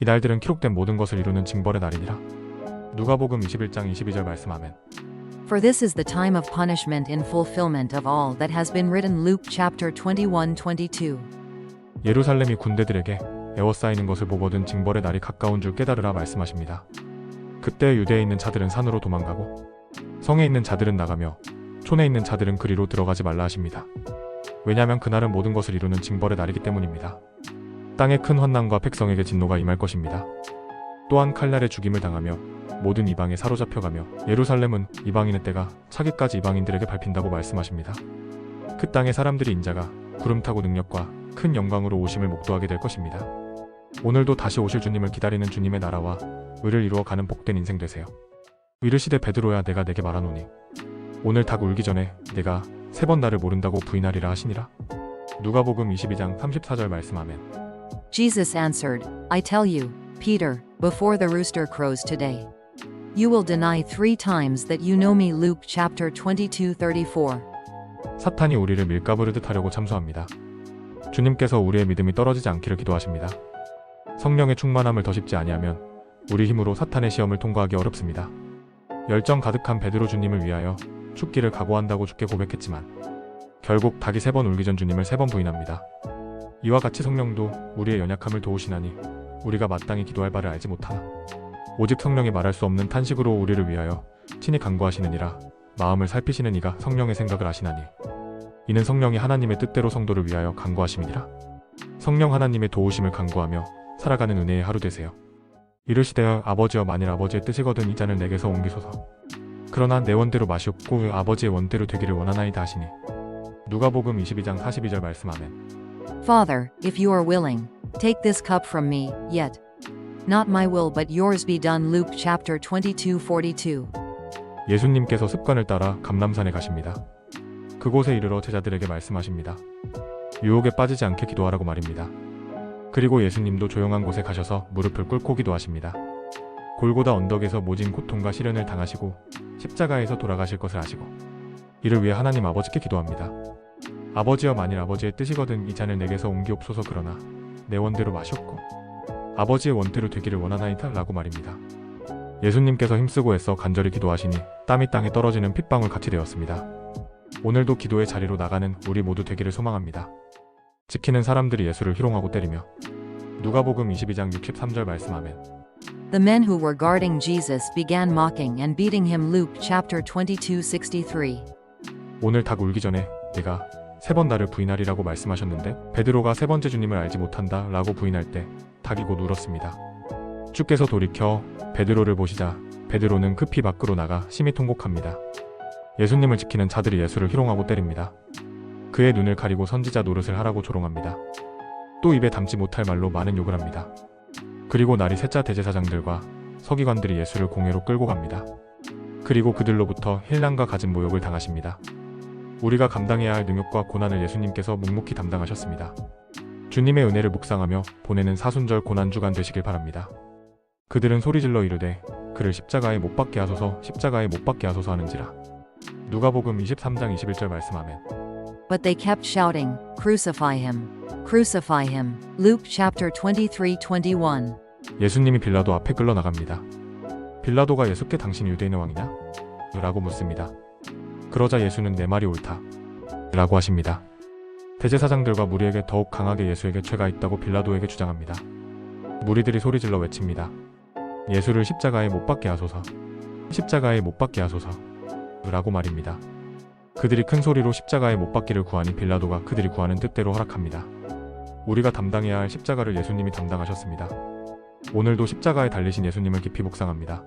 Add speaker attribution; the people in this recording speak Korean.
Speaker 1: 이날들은 기록된 모든 것을 이루는 징벌의 날이니라. 누가복음 21장 22절 말씀 아멘.
Speaker 2: For this is the time of punishment in fulfillment of all that has been written Luke chapter 21 22.
Speaker 1: 예루살렘이 군대들에게 에워싸이는 것을 보거든 징벌의 날이 가까운 줄 깨달으라 말씀하십니다. 그때 유대에 있는 자들은 산으로 도망가고 성에 있는 자들은 나가며 촌에 있는 자들은 그리로 들어가지 말라 하십니다. 왜냐하면 그날은 모든 것을 이루는 징벌의 날이기 때문입니다. 땅에 큰 환난과 백성에게 진노가 임할 것입니다. 또한 칼날에 죽임을 당하며 모든 이방에 사로잡혀가며 예루살렘은 이방인의 때가 차기까지 이방인들에게 밟힌다고 말씀하십니다. 그 땅의 사람들이 인자가 구름 타고 능력과 큰 영광으로 오심을 목도하게 될 것입니다. 오늘도 다시 오실 주님을 기다리는 주님의 나라와 의를 이루어 가는 복된 인생 되세요. 이르시되 베드로야 내가 내게 말하노니 오늘 닭 울기 전에 내가 세 번 나를 모른다고 부인하리라 하시니라. 누가복음 22장 34절 말씀 아멘.
Speaker 2: Jesus answered, I tell you, Peter, before the rooster crows today, you will deny three times that you know me. Luke chapter 22 34.
Speaker 1: 사탄이 우리를 밀가부르듯 하려고 참소합니다. 주님께서 우리의 믿음이 떨어지지 않기를 기도하십니다. 성령의 충만함을 더 쉽지 아니하면 우리 힘으로 사탄의 시험을 통과하기 어렵습니다. 열정 가득한 베드로 주님을 위하여 죽기를 각오한다고 죽게 고백했지만 결국 닭이 세 번 울기 전 주님을 세 번 부인합니다. 이와 같이 성령도 우리의 연약함을 도우시나니 우리가 마땅히 기도할 바를 알지 못하나. 오직 성령이 말할 수 없는 탄식으로 우리를 위하여 친히 간구하시느니라. 마음을 살피시는 이가 성령의 생각을 아시나니. 이는 성령이 하나님의 뜻대로 성도를 위하여 간구하심이니라. 성령 하나님의 도우심을 간구하며 살아가는 은혜의 하루 되세요. 이르시되 아버지여 만일 아버지의 뜻이거든 이 잔을 내게서 옮기소서. 그러나 내 원대로 마시옵고 아버지의 원대로 되기를 원하나이다 하시니. 누가복음 22장 42절 말씀 아멘
Speaker 2: Father, if you are willing, take this cup from me, yet not my will but yours be done. Luke chapter 22 42.
Speaker 1: 예수님께서 습관을 따라 감람산에 가십니다. 그곳에 이르러 제자들에게 말씀하십니다. 유혹에 빠지지 않게 기도하라고 말입니다. 그리고 예수님도 조용한 곳에 가셔서 무릎을 꿇고 기도하십니다. 골고다 언덕에서 모진 고통과 시련을 당하시고 십자가에서 돌아가실 것을 아시고 이를 위해 하나님 아버지께 기도합니다. 아버지여 만일 아버지의 뜻이거든 이 잔을 내게서 옮기옵소서 그러나 내 원대로 마셨고 아버지의 원대로 되기를 원하나이다 라고 말입니다. 예수님께서 힘쓰고 애써 간절히 기도하시니 땀이 땅에 떨어지는 핏방울 같이 되었습니다. 오늘도 기도의 자리로 나가는 우리 모두 되기를 소망합니다. 지키는 사람들이 예수를 희롱하고 때리며 누가복음 22장 63절 말씀 아멘.
Speaker 2: The men who were guarding Jesus began mocking and beating him. Luke chapter 22 63.
Speaker 1: 오늘 닭 울기 전에 내가 세 번 나를 부인하리라고 말씀하셨는데 베드로가 세 번째 주님을 알지 못한다 라고 부인할 때 닭이 곧 울었습니다. 주께서 돌이켜 베드로를 보시자 베드로는 급히 밖으로 나가 심히 통곡합니다. 예수님을 지키는 자들이 예수를 희롱하고 때립니다. 그의 눈을 가리고 선지자 노릇을 하라고 조롱합니다. 또 입에 담지 못할 말로 많은 욕을 합니다. 그리고 날이 셋자 대제사장들과 서기관들이 예수를 공회로 끌고 갑니다. 그리고 그들로부터 힐난과 갖은 모욕을 당하십니다. 우리가 감당해야 할 능력과 고난을 예수님께서 묵묵히 담당하셨습니다. 주님의 은혜를 묵상하며 보내는 사순절 고난 주간 되시길 바랍니다. 그들은 소리질러 이르되 그를 십자가에 못 박게 하소서 십자가에 못 박게 하소서 하는지라. 누가복음 23장 21절 말씀 아멘.
Speaker 2: But they kept shouting, Crucify him! Crucify him! Luke chapter 23 21.
Speaker 1: 예수님이 빌라도 앞에 끌러 나갑니다. 빌라도가 예수께 당신 유대인의 왕이냐? 라고 묻습니다. 그러자 예수는 내 말이 옳다. 라고 하십니다. 대제사장들과 무리에게 더욱 강하게 예수에게 죄가 있다고 빌라도에게 주장합니다. 무리들이 소리질러 외칩니다. 예수를 십자가에 못 박게 하소서. 십자가에 못 박게 하소서. 라고 말입니다. 그들이 큰 소리로 십자가에 못 박기를 구하니 빌라도가 그들이 구하는 뜻대로 허락합니다. 우리가 담당해야 할 십자가를 예수님이 담당하셨습니다. 오늘도 십자가에 달리신 예수님을 깊이 묵상합니다.